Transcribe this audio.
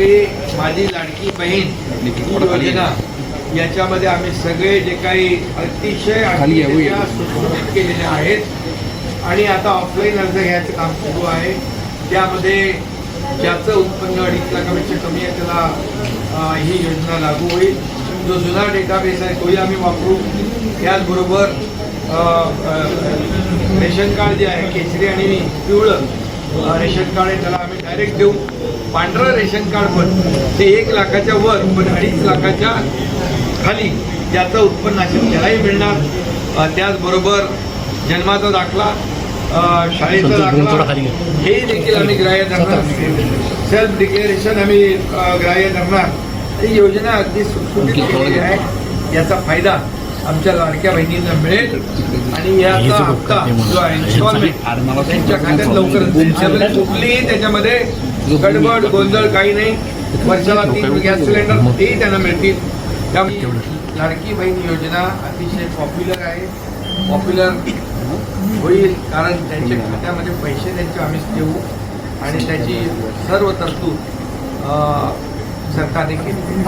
प्रधानमंत्री माझी लाडकी बहीण योजना याच्यामध्ये आम्ही सगळे जे काही अतिशय सुटसुटीत केलेले आहेत. आणि आता ऑफलाईन अर्ज घ्यायचं काम सुरू आहे. त्यामध्ये ज्याचं उत्पन्न अडीच लाखापेक्षा कमी आहे त्याला ही योजना लागू होईल. जो जुना डेटाबेस आहे तोही आम्ही वापरू. त्याचबरोबर रेशन कार्ड जे आहे केसरी आणि पिवळं रेशन कार्ड आहे त्याला आम्ही डायरेक्ट देऊ. पांढरं रेशन कार्ड पण ते एक लाखाच्या वर पण अडीच लाखाच्या खाली ज्याचं उत्पन्न असेल त्यालाही मिळणार. त्याचबरोबर जन्माचा दाखला शाळेचा दाखला हे देखील आम्ही ग्राह्य धरणार. सेल्फ डिक्लेरेशन आम्ही ग्राह्य धरणार. ही योजना अगदी सुटसुटीत केलेली आहे. याचा फायदा आमच्या लाडक्या बहिणींना मिळेल. आणि याचा हप्ता जो आहे installment, त्यांच्या खात्यात लवकरच. त्यामुळे कुठलीही त्याच्यामध्ये गडबड गोंधळ काही नाही. वर्षाला तीन गॅस सिलेंडर तेही त्यांना मिळतील. त्यामुळे लाडकी बहीण योजना अतिशय पॉप्युलर आहे. पॉप्युलर होईल कारण त्यांच्या खात्यामध्ये पैसे त्यांचे आम्ही देऊ. आणि त्याची सर्व तरतूद सरकारने केली